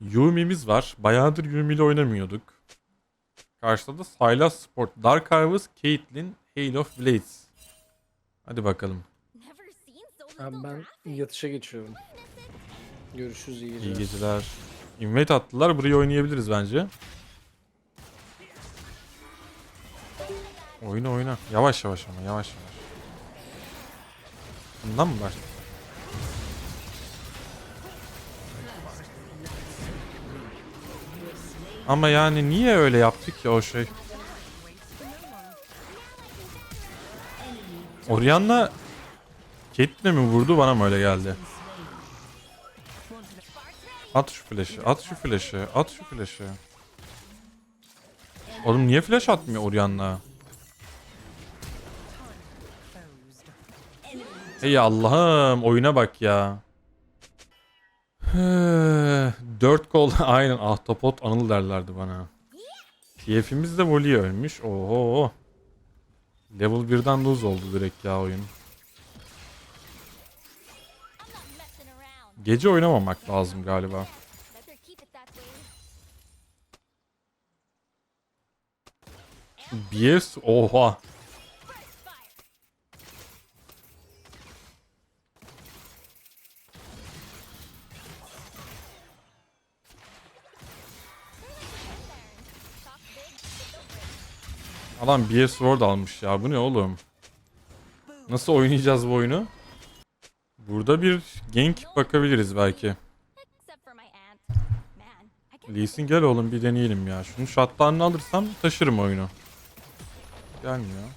Yumi'miz var. Bayağıdır Yumi ile oynamıyorduk. Karşıda da Sylas Sport, Dark Harvest, Caitlyn, Hail of Blades. Hadi bakalım. Abi ben yatışa geçiyorum. Görüşürüz iyi geceler. İyi geceler. Invite attılar. Burayı oynayabiliriz bence. Oyna oyna. Yavaş yavaş ama yavaş yavaş. Bundan mı başlayalım? Ama yani niye öyle yaptık ya o şey? Orianna Caitlyn'e mi vurdu bana mı öyle geldi? At şu flash'ı, at şu flash'ı, at şu flash'ı. Oğlum niye flash atmıyor Orianna? Hey Allah'ım oyuna bak ya. Dört kol aynen ahtapot anıl derlerdi bana. TF'imiz de Voli ölmüş. Oho. Level 1'den lose oldu direkt ya oyun. Gece oynamamak lazım galiba. BS oha. Adam BS Sword almış ya. Bu ne oğlum? Nasıl oynayacağız bu oyunu? Burada bir gank bakabiliriz belki. Lee gel oğlum bir deneyelim ya. Şunu shutdown'ını alırsam taşırım oyunu. Gelmiyor.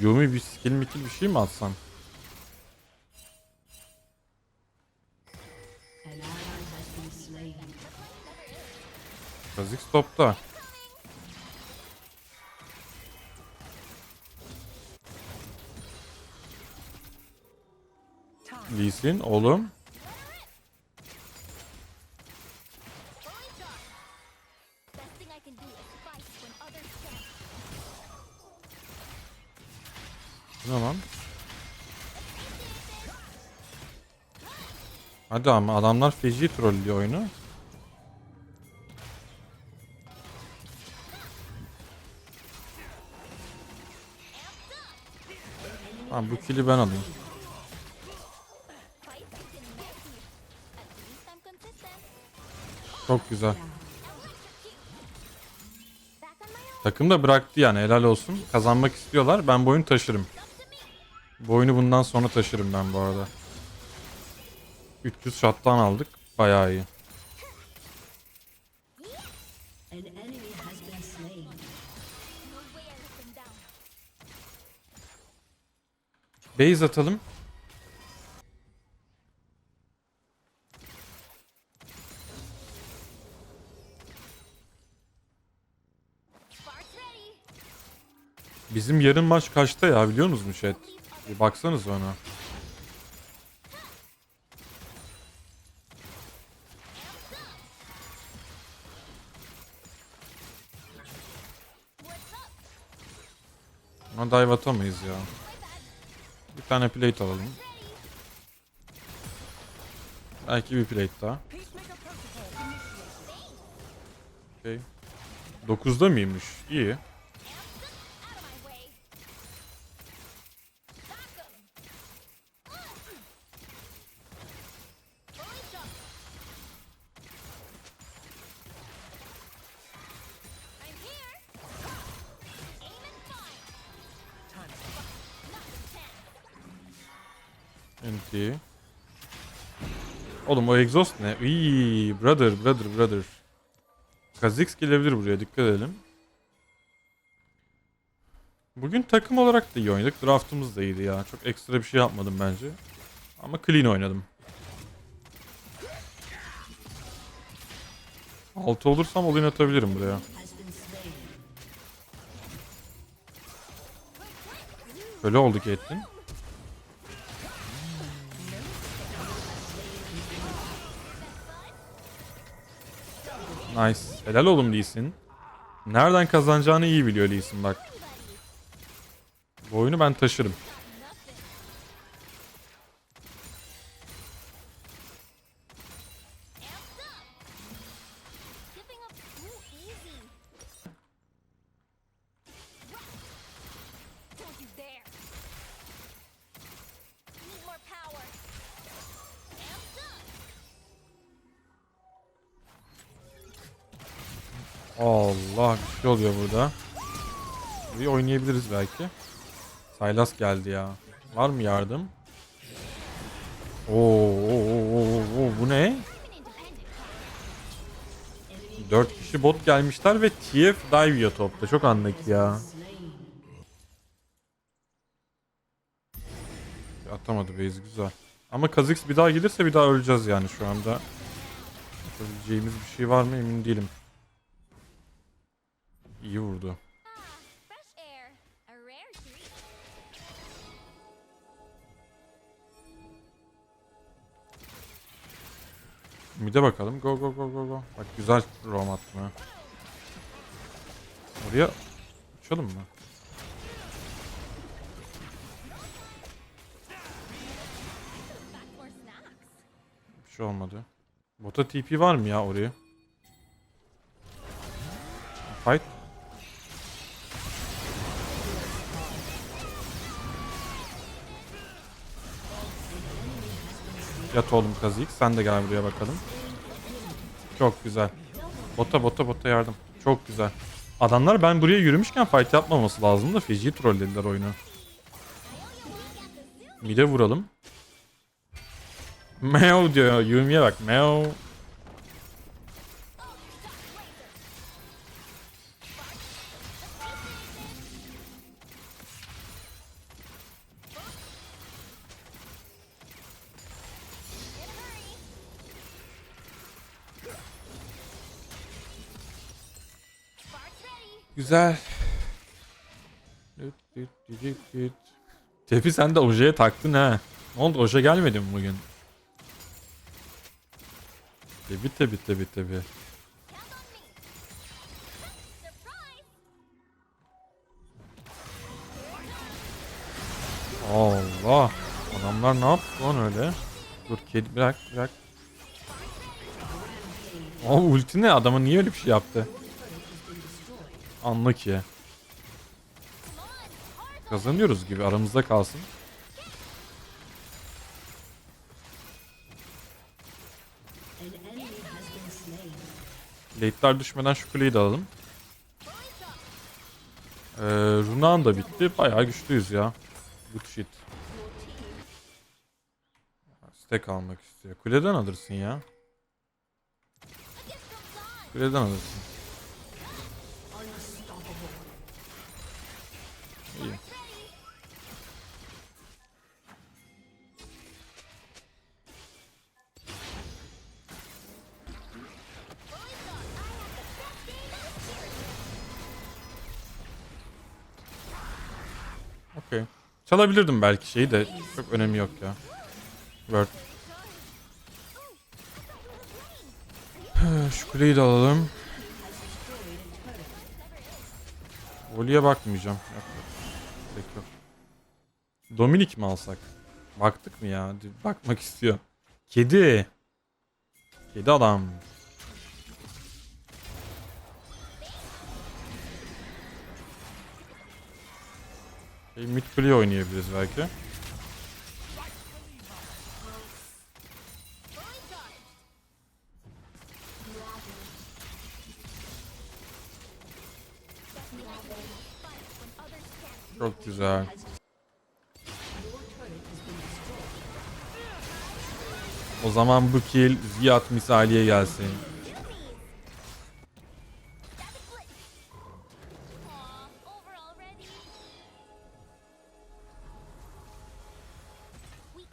Yumi bir skill mikil bir şey mi atsam? When others can't. Bu ne lan? Hadi ama adamlar feci trollüyor oyunu. Tamam bu kill'i ben alayım. Çok güzel. Takım da bıraktı yani helal olsun. Kazanmak istiyorlar. Ben bu oyunu taşırım. Bu oyunu bundan sonra taşırım ben bu arada. 300 shot'tan aldık. Bayağı iyi. Base atalım. Bizim yarın maç kaçta ya biliyor musunuz chat? Bir baksanız ona. Ona dive atamayız ya. Bir tane plate alalım. Belki bir plate daha. Okay. 9'da mıymış? İyi. NT. Oğlum o exhaust ne? İyi, brother, brother, brother. Kha'Zix gelebilir buraya dikkat edelim. Bugün takım olarak da iyi oynadık. Draftımız da iyiydi ya. Çok ekstra bir şey yapmadım bence. Ama clean oynadım. 6 olursam olayın atabilirim buraya. Öyle oldu Caitlyn. Nice. Helal oğlum Lee. Nereden kazanacağını iyi biliyor Lee bak. Bu oyunu ben taşırım. Allah bir şey oluyor burada. Burayı oynayabiliriz belki. Saylas geldi ya. Var mı yardım? Oo, oo, oo, oo, bu ne? An independent 4 kişi bot gelmişler ve TF dive topta. Çok anlık ya. Atamadı base güzel. Ama Kha'Zix bir daha gelirse bir daha öleceğiz yani şu anda. Yapabileceğimiz bir şey var mı emin değilim. İyi vurdu. Mid'e bakalım. Go go go go go. Bak güzel roam atma. Oraya uçalım mı? Bir şey olmadı. Bota TP var mı ya oraya? Fight. Yat oğlum Kazik. Sen de gel buraya bakalım. Çok güzel. Bota bota bota yardım. Çok güzel. Adamlar ben buraya yürümüşken fight yapmaması lazım da feci trollediler oyunu. Mide vuralım. Meow diyor. Yumi'ye bak. Meow. Güzel. Tepi sen de ojeye taktın ha. Ne oldu oje gelmedi mi bugün? Count on me. Surprise. Allah. Adamlar ne yaptı lan öyle? Dur kedi bırak bırak. O ulti ne? Adama niye öyle bir şey yaptı? Anlık ya. Kazanıyoruz gibi aramızda kalsın. Late'ler düşmeden şu kuleyi de alalım. Ee, Runa'nın da bitti. Bayağı güçlüyüz ya. Good shit. Stack almak istiyor. Kuleden alırsın ya. Kuleden alırsın. Çalabilirdim belki şeyi de çok önemi yok ya. Word. Şu kuleyi de alalım. Voli'ye bakmayacağım. Yok, yok. Yok. Dominik mi alsak? Baktık mı ya? Bakmak istiyor. Kedi. Kedi adam. Şey, mid oynayabiliriz belki. Çok güzel. O zaman bu kill Ziyad misaliye gelsin.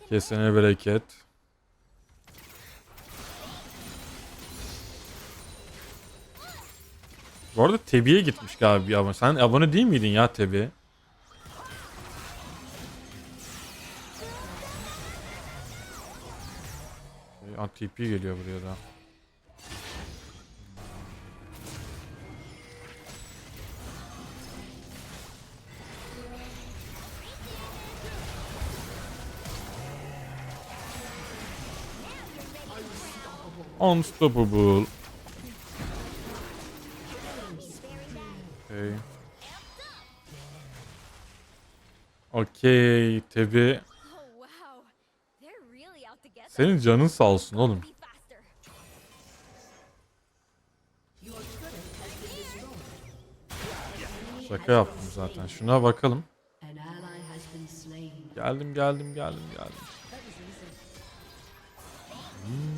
Kesene bereket. Bu arada Tebi'ye gitmiş galiba ama sen abone değil miydin ya Tebi? Şey, TP geliyor buraya da. Unstoppable. Okay. Okey, us. Senin canın sağ olsun oğlum. Şaka yaptım zaten. Şuna bakalım. Geldim geldim geldim geldim. Dominating.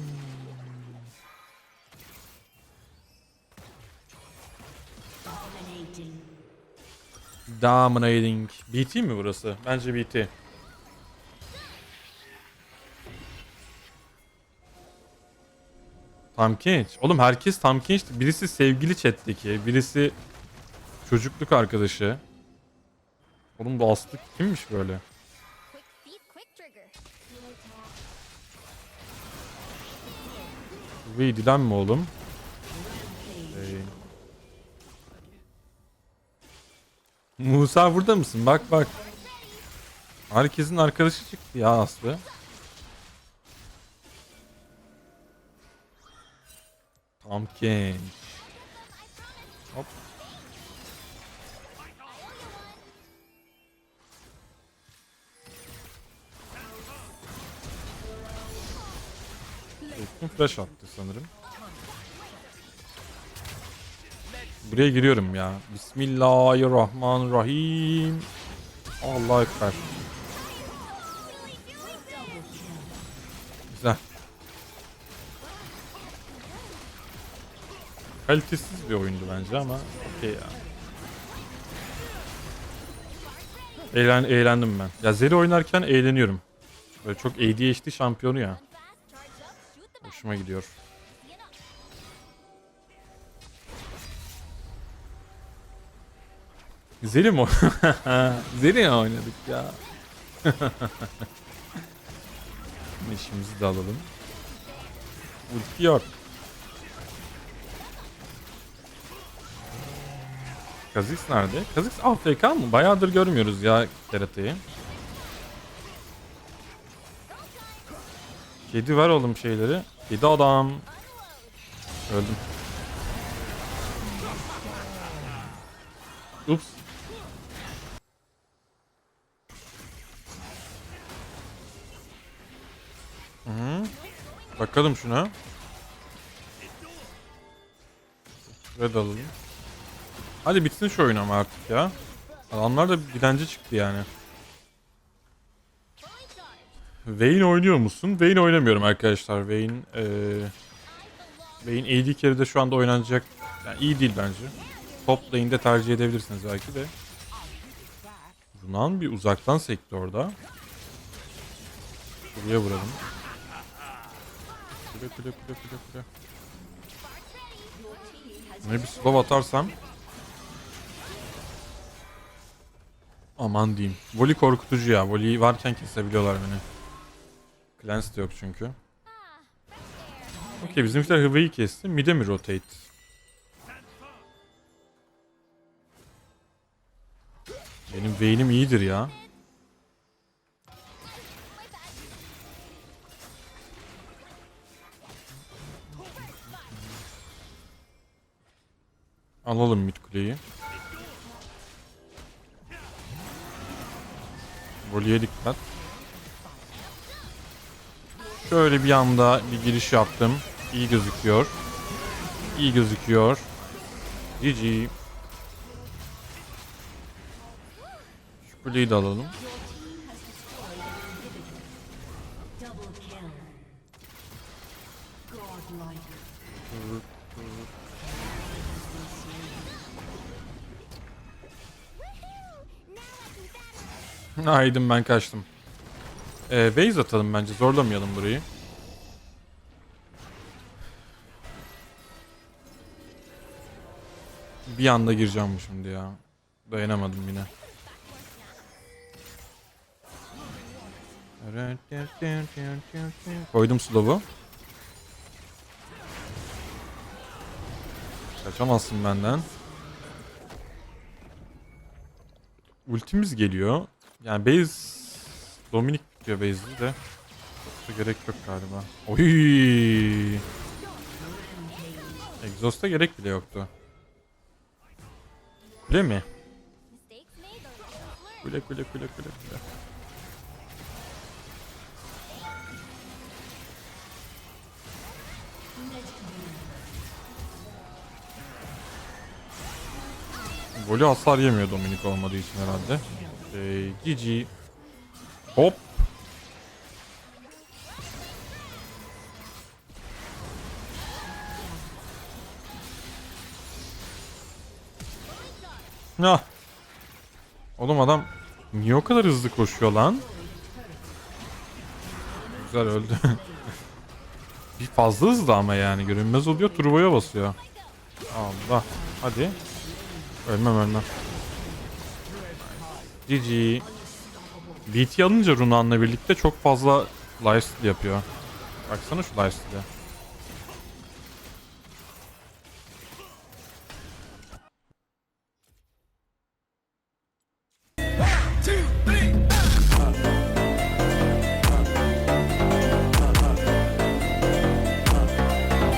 Dominating. BT mi burası? Bence BT. Tam. Oğlum herkes Tam. Birisi sevgili chat'teki. Birisi çocukluk arkadaşı. Oğlum bu Aslı kimmiş böyle? Vey dilen mi oğlum? Hey. Musa burada mısın? Bak bak. Herkesin arkadaşı çıktı ya Aslı. Pumpkin. Hop. Ultim flash attı sanırım. Buraya giriyorum ya. Bismillahirrahmanirrahim. Allah ekber. Güzel. Kalitesiz bir oyundu bence ama okey ya. Eğlen, eğlendim ben. Ya Zeri oynarken eğleniyorum. Böyle çok ADHD şampiyonu ya. Hoşuma gidiyor. Zeri o- Zeri oynadık ya? İşimizi de alalım. Ulti yok. Kazix nerede? Kazix AFK mı? Bayağıdır görmüyoruz ya Kerata'yı. Kedi ver oğlum şeyleri. Kedi adam. Öldüm. Ups. Hı -hı. Bakalım şuna. Red alalım. Hadi bitsin şu oyun ama artık ya. Adamlar da dilenci çıktı yani. Vayne oynuyor musun? Vayne oynamıyorum arkadaşlar. Vayne eee Vayne AD carry'de şu anda oynanacak. Yani iyi değil bence. Top lane'de tercih edebilirsiniz belki de. Runan bir uzaktan sekti orada. Buraya vuralım. Kule kule kule kule kule. Ne bir slow atarsam. Aman diyeyim. Voli korkutucu ya. Voli varken kesebiliyorlar beni. Clans de yok çünkü. Okey bizimkiler Hıvı'yı kesti. Mid'e mi rotate? Benim Vayne'im iyidir ya. Alalım mid kuleyi. Voli'ye dikkat. Şöyle bir anda bir giriş yaptım. İyi gözüküyor. İyi gözüküyor. GG. Şu kuleyi de alalım. Double Haydim ben kaçtım. Ee, base atalım bence. Zorlamayalım burayı. Bir anda gireceğim bu şimdi ya. Dayanamadım yine. Koydum slow'u. Kaçamazsın benden. Ultimiz geliyor. Yani base Dominik bitiyor base'i de. Da gerek yok galiba. Oy! Exhaust'a gerek bile yoktu. Kule mi? Kule kule kule kule kule. Volü hasar yemiyor Dominik olmadığı için herhalde. Ee, GG. Hop. Ah. Oğlum adam niye o kadar hızlı koşuyor lan? Güzel öldü. Bir fazla hızlı ama yani görünmez oluyor turboya basıyor. Allah. Hadi. Ölmem ölmem. GG. BT alınca Runan'la birlikte çok fazla lifesteal yapıyor. Baksana şu lifesteal'e.